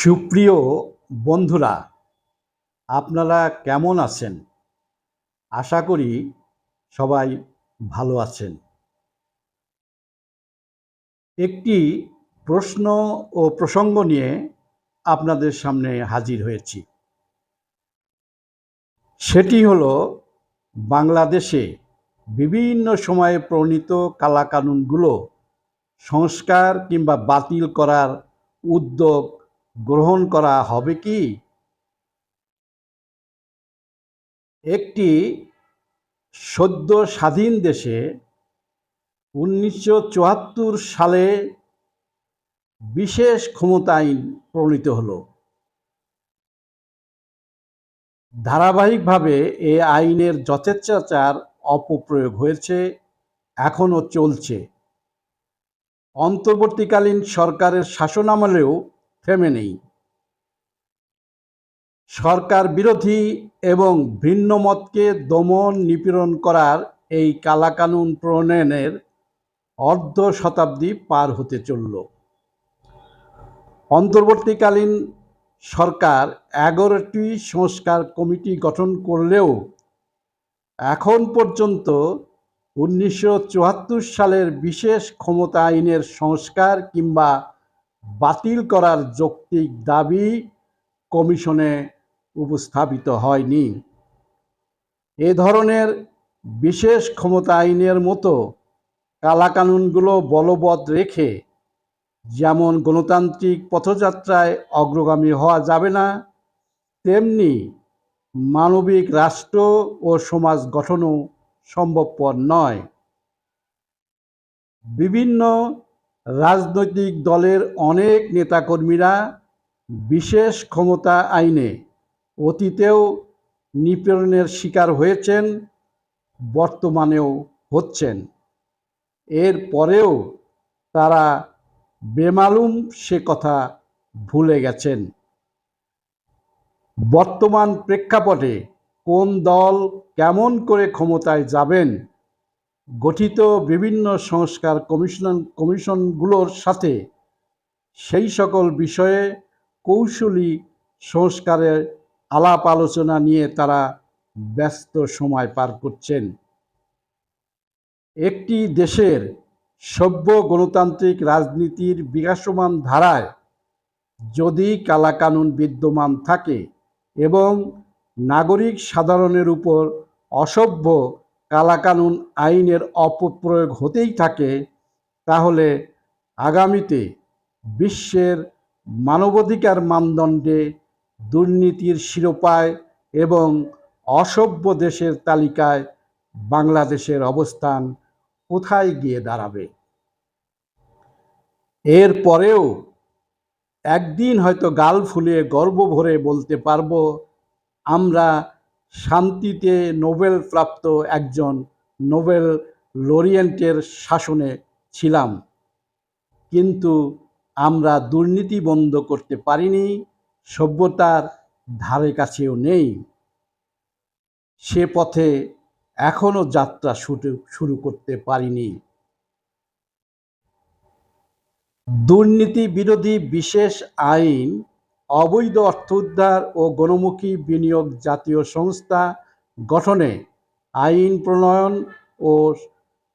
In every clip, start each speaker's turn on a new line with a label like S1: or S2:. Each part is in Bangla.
S1: সুপ্রিয় বন্ধুরা, আপনারা কেমন আছেন? আশা করি সবাই ভালো আছেন। একটি প্রশ্ন ও প্রসঙ্গ নিয়ে আপনাদের সামনে হাজির হয়েছি। সেটি হলো, বাংলাদেশে বিভিন্ন সময়ে প্রণীত কালাকানুনগুলো সংস্কার কিংবা বাতিল করার উদ্যোগ গ্রহণ করা হবে কি? একটি সদ্য স্বাধীন দেশে উনিশশো চুয়াত্তর সালে বিশেষ ক্ষমতা আইন প্রণীত হলো। ধারাবাহিকভাবে এ আইনের যথেচ্ছাচার অপপ্রয়োগ হয়েছে, এখনও চলছে। অন্তর্বর্তীকালীন সরকারের শাসনামলেও থেমে নেই। সরকার বিরোধী এবং ভিন্ন মতকে দমন নিপীড়ন করার এই কালাকানুন প্রণয়নের অর্ধ শতাব্দী পার হতে চলল। অন্তর্বর্তীকালীন সরকার এগারোটি সংস্কার কমিটি গঠন করলেও এখন পর্যন্ত উনিশশো সালের বিশেষ ক্ষমতা আইনের সংস্কার কিংবা বাতিল করার যৌক্তিক দাবি কমিশনে উপস্থাপিত হয়নি। এ ধরনের বিশেষ ক্ষমতা আইনের মতো কালাকানুনগুলো বলবৎ রেখে যেমন গণতান্ত্রিক পথযাত্রায় অগ্রগামী হওয়া যাবে না, তেমনি মানবিক রাষ্ট্র ও সমাজ গঠনও সম্ভবপর নয়। বিভিন্ন রাজনৈতিক দলের অনেক নেতাকর্মীরা বিশেষ ক্ষমতা আইনে অতীতেও নিপীড়নের শিকার হয়েছেন, বর্তমানেও হচ্ছেন। এর পরেও তারা বেমালুম সে কথা ভুলে গেছেন। বর্তমান প্রেক্ষাপটে কোন দল কেমন করে ক্ষমতায় যাবেন গঠিত বিভিন্ন সংস্কার কমিশন কমিশনগুলোর সাথে সেই সকল বিষয়ে কৌশলী সংস্কারের আলাপ আলোচনা নিয়ে তারা ব্যস্ত সময় পার করছেন। একটি দেশের সভ্য গণতান্ত্রিক রাজনীতির বিকাশমান ধারায় যদি কালাকানুন বিদ্যমান থাকে এবং নাগরিক সাধারণের উপর অসভ্য কালাকানুন আইনের অপপ্রয়োগ হতেই থাকে, তাহলে আগামীতে বিশ্বের মানবাধিকার মানদণ্ডে দুর্নীতির শিরোপায় এবং অসভ্য দেশের তালিকায় বাংলাদেশের অবস্থান কোথায় গিয়ে দাঁড়াবে? এর পরেও একদিন হয়তো গাল ফুলিয়ে গর্ব ভরে বলতে পারব, আমরা শান্তিতে নোবেল প্রাপ্ত একজন নোবেল লরিয়েন্টের শাসনে ছিলাম। কিন্তু আমরা দুর্নীতি বন্ধ করতে পারিনি, সভ্যতার ধারে কাছেও নেই। সে পথে এখনও যাত্রা শুরু শুরু করতে পারিনি। দুর্নীতি বিরোধী বিশেষ আইন অবৈধ অর্থ উদ্ধার ও গণমুখী বিনিয়োগ জাতীয় সংস্থা গঠনে আইন প্রণয়ন ও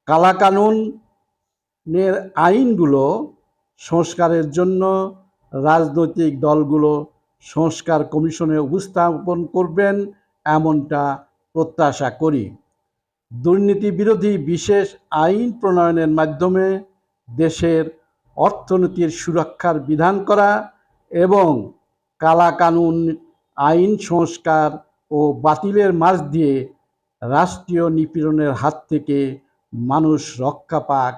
S1: কালাকানুনের আইনগুলো সংস্কারের জন্য রাজনৈতিক দলগুলো সংস্কার কমিশনে উপস্থাপন করবেন এমনটা প্রত্যাশা করি। দুর্নীতি বিরোধী বিশেষ আইন প্রণয়নের মাধ্যমে দেশের অর্থনীতির সুরক্ষার বিধান করা এবং কালাকানুন, আইন, সংস্কার ও বাতিলের মাঝ দিয়ে রাষ্ট্রীয় নিপীড়নের হাত থেকে মানুষ রক্ষা পাক,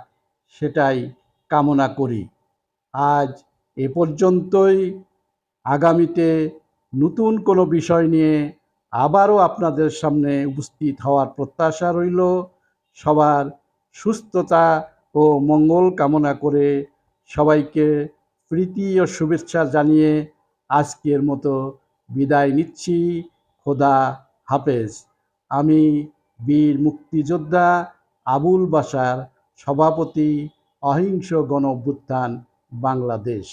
S1: সেটাই কামনা করি। আজ এ পর্যন্তই। আগামীতে নতুন কোনো বিষয় নিয়ে আবারও আপনাদের সামনে উপস্থিত হওয়ার প্রত্যাশা রইল। সবার সুস্থতা ও মঙ্গল কামনা করে সবাইকে প্রীতি ও শুভেচ্ছা জানিয়ে আজকের মতো বিদায় নিচ্ছি। খোদা হাফেজ। আমি বীর মুক্তিযোদ্ধা আবুল বাসার সভাপতি অহিংস গণ বাংলাদেশ।